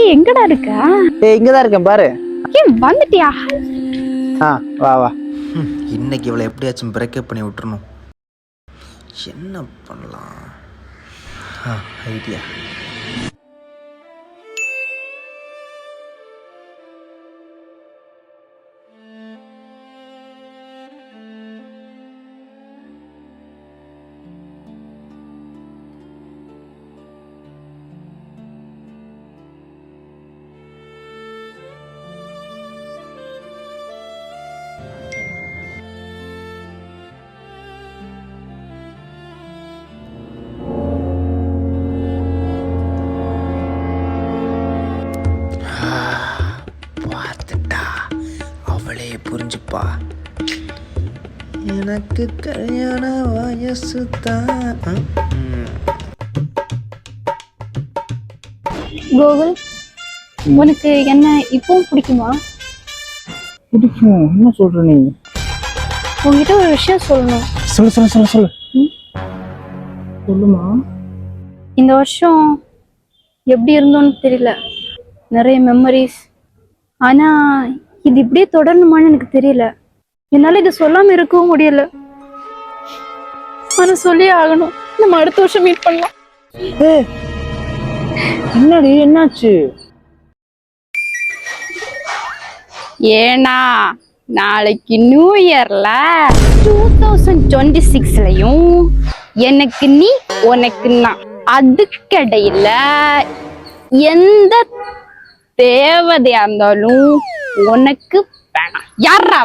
டேய் எங்கடா இருக்க? ஏய் இங்கதான் இருக்கேன் பாரு. ஏன் வந்துட்டியா? ஆ வா வா. இன்னைக்கு இவளை எப்படியாச்சும் பிரேக்கப் பண்ணி விட்டுறணும். என்ன பண்ணலாம்? ஆ ஐடியா அவளே புரிஞ்சுப்பா. எனக்கு கல்யாண வயசு தான். கோகுல் உனக்கு என்ன இப்பவும் பிடிக்குமா? பிடிக்கும்? என்ன சொல்ற நீ? உன்கிட்ட ஒரு விஷயம் சொல்லணும். சொல்லு சொல்லு சொல்லு சொல்லு. சொல்லுமா? இந்த வருஷம் எப்படி இருந்தோன்னு தெரியல. நிறைய மெமரிஸ் ஆனா இது இப்படியே தொடரணுமான்னு எனக்கு தெரியல. என்னால இது சொல்லாம இருக்கவும் முடியல. ஆனா சொல்லியே ஆகணும். நம்ம அடுத்த வருஷம் மீட் பண்ணலாம். என்னடி என்னாச்சு? ஏன்னா நாளைக்கு நியூ இயர்ல டூ தௌசண்ட் டுவெண்ட்டி சிக்ஸ்லயும் எனக்கு நீ உனக்கு நான் அதுக்கடையில எந்த தேவதையா இருந்தாலும் உனக்கு வேணாம். யாரா